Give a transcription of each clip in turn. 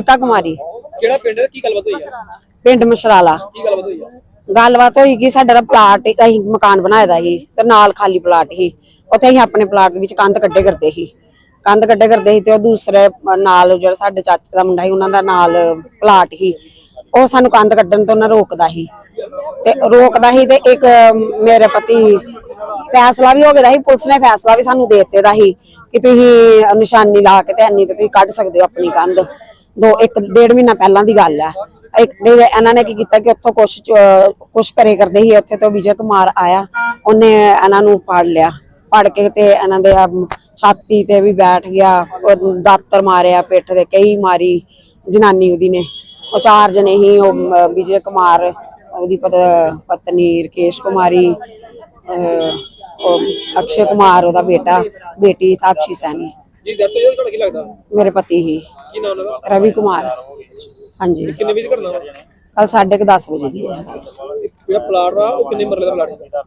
ਸੁਮਿਤਾ ਕੁਮਾਰੀ। ਕਿਹੜਾ ਪਿੰਡ ਹੈ? ਕੀ ਗੱਲਬਾਤ ਹੋਈ ਆ ਪਿੰਡ ਮਸ਼ਰਾਲਾ। ਕੀ ਗੱਲਬਾਤ ਹੋਈ ਆ ਗੱਲਬਾਤ ਹੋਈ ਕਿ ਸਾਡਾ ਨਾ ਪਲਾਟ ਅਸੀਂ ਮਕਾਨ ਬਣਾਇਆ ਦਾ ਸੀ ਤੇ ਨਾਲ ਖਾਲੀ ਪਲਾਟ ਸੀ। ਉੱਥੇ ਅਸੀਂ ਆਪਣੇ ਪਲਾਟ ਦੇ ਵਿੱਚ ਕੰਧ ਕੱਢੇ ਕਰਦੇ ਸੀ। ਕੰਧ ਕੱਢੇ ਕਰਦੇ ਸੀ ਤੇ ਉਹ ਦੂਸਰੇ ਨਾਲ ਜਿਹੜਾ ਸਾਡੇ ਚਾਚੇ ਦਾ ਮੁੰਡਾ ਸੀ ਉਹਨਾਂ ਦਾ ਨਾਲ ਪਲਾਟ ਸੀ। ਉਹ ਸਾਨੂੰ ਕੰਧ ਕੱਢਣ ਤੋਂ ਨਾ ਰੋਕਦਾ ਸੀ। ਤੇ ਰੋਕਦਾ ਸੀ ਤੇ ਇੱਕ ਮੇਰੇ ਪਤੀ ਫੈਸਲਾ ਵੀ ਹੋ ਗਿਆ ਸੀ ਪੁਲਿਸ ਨੇ ਫੈਸਲਾ ਵੀ ਸਾਨੂੰ ਦੇ ਦਿੱਤੇ ਦਾ ਸੀ ਕਿ ਤੁਸੀਂ ਨਿਸ਼ਾਨੀ ਲਾ ਕੇ ਤੇ ਇੰਨੀ ਤੇ ਤੁਸੀਂ ਕੱਢ ਸਕਦੇ ਹੋ ਆਪਣੀ ਕੰਧ। ਦੋ ਇੱਕ ਡੇਢ ਮਹੀਨਾ ਪਹਿਲਾਂ ਦੀ ਗੱਲ ਹੈ ਇੱਕ ਇਹਨਾਂ ਨੇ ਕੀ ਕੀਤਾ ਕਿ ਉੱਥੋਂ ਕੁਛ ਕੁਛ ਕਰੇ ਕਰਦੇ ਸੀ ਉੱਥੇ ਤੋਂ ਵਿਜੇ ਕੁਮਾਰ ਆਇਆ। ਉਹਨੇ ਇਹਨਾਂ ਨੂੰ ਫੜ ਲਿਆ। ਫੜ ਕੇ ਤੇ ਇਹਨਾਂ ਦੇ ਛਾਤੀ ਤੇ ਵੀ ਬੈਠ ਗਿਆ ਦਾਤਰ ਮਾਰਿਆ ਪਿੱਠ ਤੇ ਕਈ ਮਾਰੀ ਜਨਾਨੀ ਉਹਦੀ ਨੇ। ਉਹ ਚਾਰ ਜਣੇ ਹੀ ਉਹ ਵਿਜੇ ਕੁਮਾਰ ਉਹਦੀ ਪਤ- ਪਤਨੀ ਰਕੇਸ਼ ਕੁਮਾਰੀ ਉਹ ਅਕਸ਼ੇ ਕੁਮਾਰ ਉਹਦਾ ਬੇਟਾ ਬੇਟੀ ਸਾਕਸ਼ੀ ਸੈਣੀ। ਜੀ ਦੱਸੋ ਜੀ ਤੁਹਾਡਾ ਕੀ ਲੱਗਦਾ? ਮੇਰੇ ਪਤੀ ਹੀ। ਕੀ ਨਾਮ ਉਹਨਾਂ ਦਾ ਰਵੀ ਕੁਮਾਰ। ਹਾਂਜੀ। ਕਿੰਨੇ ਵਜੇ ਘਟਨਾ ਵਾ? ਕੱਲ ਸਾਢੇ ਕੁ ਦਸ ਵਜੇ ਦੀ ਹੈ। ਜਿਹੜਾ ਪਲਾਟ ਆ ਉਹ ਕਿੰਨੇ ਮਰਲੇ ਦਾ ਪਲਾਟ ਹੈ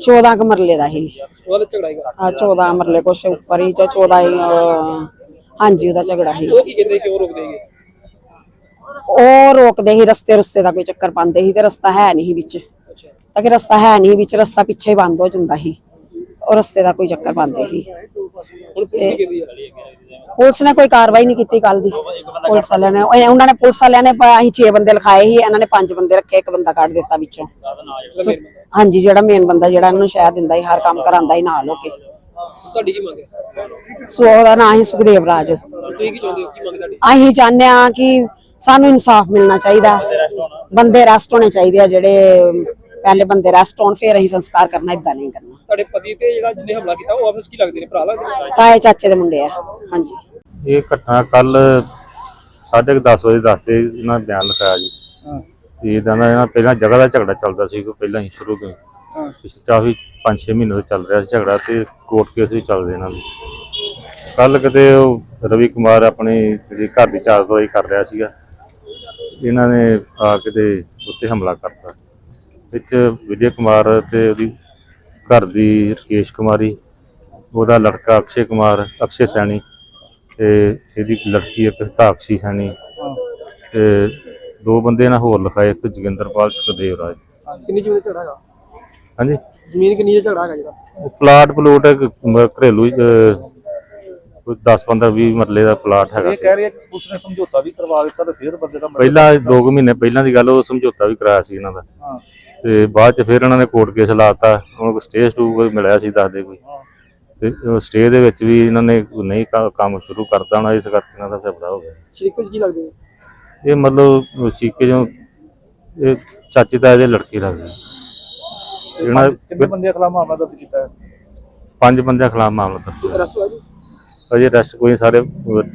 14 ਕੁ ਮਰਲੇ ਦਾ ਹੀ ਉਹਦਾ ਝਗੜਾ ਹੈਗਾ ਆ। 14 ਮਰਲੇ ਕੁਛ ਉੱਪਰ ਹੀ ਜਾਂ 14 ਹੀ ਅਹ, ਹਾਂਜੀ ਉਹਦਾ ਝਗੜਾ ਹੀ ਉਹ ਕੀ ਕਹਿੰਦੇ ਕਿਉਂ ਰੋਕਦੇ ਹੈਗੇ ਉਹ ਰੋਕਦੇ ਸੀ ਰਸਤੇ ਰਸਤੇ ਦਾ ਕੋਈ ਚੱਕਰ ਪਾਉਂਦੇ ਸੀ ਤੇ ਰਸਤਾ ਹੈ ਨਹੀਂ ਸੀ ਵਿੱਚ। ਅੱਛਾ। ਤਾਂ ਕਿ ਰਸਤਾ ਹੈ ਨਹੀਂ ਵਿੱਚ ਰਸਤਾ ਪਿੱਛੇ ਹੀ ਬੰਦ ਹੋ ਜਾਂਦਾ ਸੀ। ਉਹ ਰਸਤੇ ਦਾ ਕੋਈ ਚੱਕਰ ਪਾਉਂਦੇ ਸੀ। ਹੁਣ ਪੁਲਿਸ ਕੀ ਕਹਿੰਦੀ ਆ? ਪੁਲਿਸ ਨੇ ਕੋਈ ਕਾਰਵਾਈ ਨਹੀਂ ਕੀਤੀ ਕੱਲ ਦੀ। ਪੁਲਿਸ ਵਾਲਿਆਂ ਨੇ ਉਹ- ਉਹਨਾਂ ਨੇ ਪੁਲਿਸ ਵਾਲਿਆਂ ਨੇ ਪ- ਅਸੀਂ 6 ਬੰਦੇ ਲਿਖਾਏ ਸੀ ਇਹਨਾਂ ਨੇ 5 ਬੰਦੇ ਰੱਖੇ ਇੱਕ ਬੰਦਾ ਕੱਢ ਦਿੱਤਾ ਵਿੱਚੋਂ। ਹਾਂਜੀ ਜਿਹੜਾ ਮੇਨ ਬੰਦਾ ਜਿਹੜਾ ਇਹਨੂੰ ਸ਼ਾਇਦ ਦਿੰਦਾ ਸੀ ਹਰ ਕੰਮ ਕਰਾਂਦਾ ਹੀ ਨਾਲ ਹੋ ਕੇ। ਤੁਹਾਡੀ ਕੀ ਮੰਗ ਹੈ? ਸੋ ਉਹਦਾ ਨਾਂ ਹੀ ਸੁਖਦੇਵ ਰਾਜ। ਤੁਸੀਂ ਕੀ ਚਾਹੁੰਦੇ ਹੋ? ਕੀ ਮੰਗ ਤੁਹਾਡੀ? ਅਸੀਂ ਚਾਹੁੰਦੇ ਆ ਕਿ ਸਾਨੂੰ ਇਨਸਾਫ ਮਿਲਣਾ ਚਾਹੀਦਾ। ਬੰਦੇ ਅਰੈਸਟ ਹੋਣੇ ਚਾਹੀਦੇ ਆ ਜਿਹੜੇ ਪਹਿਲੇ ਬੰਦੇ ਅਰੈਸਟ ਹੋਣ ਫਿਰ ਅਸੀਂ ਸੰਸਕਾਰ ਕਰਨਾ ਇਦਾਂ ਨਹੀਂ ਕਰਨਾ। ਤੁਹਾਡੇ ਪਤੀ ਤੇ ਜਿਹੜਾ ਜਿਹਨੇ ਹਮਲਾ ਕੀਤਾ ਉਹ ਆਪਸ ਕੀ ਲੱਗਦੇ ਨੇ ਭਰਾ ਲੱਗਦੇ ਨੇ? ਤਾਏ ਚਾਚੇ ਦੇ ਮੁੰਡੇ ਆ ਹਾਂਜੀ। ਇਹ ਘਟਨਾ ਕੱਲ 10:30 ਵਜੇ ਦੱਸਦੇ ਇਹਨਾਂ ਨੇ ਬਿਆਨ ਲਿਖਾਇਆ ਜੀ। ਤੇ ਇਹਦਾ ਨਾ ਇਹਨਾਂ ਪਹਿਲਾਂ ਜਗ੍ਹਾ ਦਾ ਝਗੜਾ ਚੱਲਦਾ ਸੀ ਕੋਈ ਪਹਿਲਾਂ ਹੀ ਸ਼ੁਰੂ ਤੋਂ ਹੀ। ਪਿਛਲੇ ਕਾਫੀ 5-6 ਮਹੀਨੇ ਤੋਂ ਚੱਲ ਰਿਹਾ ਸੀ ਝਗੜਾ ਤੇ ਕੋਰਟ ਕੇਸ ਵੀ ਚੱਲਦੇ ਇਹਨਾਂ ਦੇ। ਕੱਲ ਕਿਤੇ ਉਹ ਰਵੀ ਕੁਮਾਰ ਆਪਣੀ ਜਿਹੜੀ ਘਰ ਦੀ ਚਾਰ ਦਵਾਈ ਕਰ ਰਿਹਾ ਸੀਗਾ ਇਹਨਾਂ ਨੇ ਆ ਕੇ ਤੇ ਉੱਤੇ ਹਮਲਾ ਕਰਤਾ। ਵਿੱਚ ਵਿਜੇ ਕੁਮਾਰ ਤੇ ਉਹਦੀ ਘਰ ਦੀ ਰਕੇਸ਼ ਕੁਮਾਰੀ ਉਹਦਾ ਲੜਕਾ ਅਕਸ਼ੇ ਕੁਮਾਰ ਅਕਸ਼ੇ ਸੈਣੀ ਤੇ ਇਹਦੀ ਲੜਕੀ ਇੱਕ ਤਾਕਸ਼ੀ ਸੈਣੀ ਤੇ ਦੋ ਬੰਦੇ ਨਾਲ ਹੋਰ ਲਿਖਾਏ ਇੱਕ ਜੋਗਿੰਦਰਪਾਲ ਸੁਖਦੇਵ ਰਾਜ। ਕਿੰਨੀ ਜ਼ਮੀਨ ਹੈਗਾ? ਹਾਂਜੀ? ਜ਼ਮੀਨ ਕਿੰਨੀ ਦਾ ਝਗੜਾ ਹੈਗਾ ਜਿਹਦਾ? ਉਹ ਪਲਾਟ ਪਲੂਟ ਮ- ਘਰੇਲੂ ਕੋਈ 10 15 20 ਮਰਲੇ ਦਾ ਪਲਾਟ ਹੈਗਾ ਇਹ ਸੀ। ਕਹਿ ਰਹੀ ਹੈ ਕਿ ਪੁਲਿਸ ਨੇ ਸਮਝੌਤਾ ਵੀ ਕਰਵਾ ਦਿੱਤਾ ਤੇ ਫਿਰ ਬੰਦੇ ਦਾ ਪਹਿਲਾਂ 2 ਮਹੀਨੇ ਪਹਿਲਾਂ ਦੀ ਗੱਲ ਉਹ ਸਮਝੌਤਾ ਵੀ ਕਰਾਇਆ ਸੀ ਇਹਨਾਂ ਦਾ। ਹਾਂ। ਤੇ ਬਾਅਦ ਚ ਫਿਰ ਇਹਨਾਂ ਨੇ ਕੋਰਟ ਕੇਸ ਲਾਤਾ ਉਹਨਾਂ ਕੋਲ ਸਟੇ ਸਟੂ ਕੋਈ ਮਿਲਿਆ ਸੀ ਦੱਸਦੇ ਕੋਈ। ਤੇ ਸਟੇ ਦੇ ਵਿੱਚ ਵੀ ਇਹਨਾਂ ਨੇ ਨਹੀਂ ਕੰਮ ਸ਼ੁਰੂ ਕਰਤਾ ਹੋਣਾ ਇਸ ਕਰਕੇ ਇਹਨਾਂ ਦਾ ਫੈਸਲਾ ਹੋ ਗਿਆ। ਸ਼ਰੀਕੋ ਜੀ ਕੀ ਲੱਗਦੇ ਇਹ ਮਤਲਬ ਸੀਕੇ ਜੋ ਇਹ ਚਾਚੀ ਤਾਏ ਦੇ ਲੜਕੀ ਲੱਗਦੀ। ਇਹਨਾਂ ਕਿੰਨੇ ਬੰਦੇ ਖਿਲਾਫ ਮਾਮਲਾ ਦਰਜ ਕੀਤਾ ਹੈ? ਪੰਜ ਬੰਦਿਆਂ ਖਿਲਾਫ ਮਾਮਲਾ ਦਰਜ ਅਰੈਸਟ ਹੋਇਆ ਜੀ? ਅਜੇ ਅਰੈਸਟ ਕੋਈ ਸਾਰੇ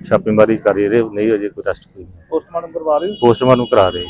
ਛਾਪੇਮਾਰੀ ਕਰ ਰਹੇ ਨਹੀਂ ਅਜੇ ਕੋਈ ਅਰੈਸਟ ਕੋਈ ਪੋਸਟਮਾਰਟਮ ਕਰਵਾ ਰਹੇ? ਪੋਸਟਮਾਰਟਮ ਕਰਾ ਰਹੇ।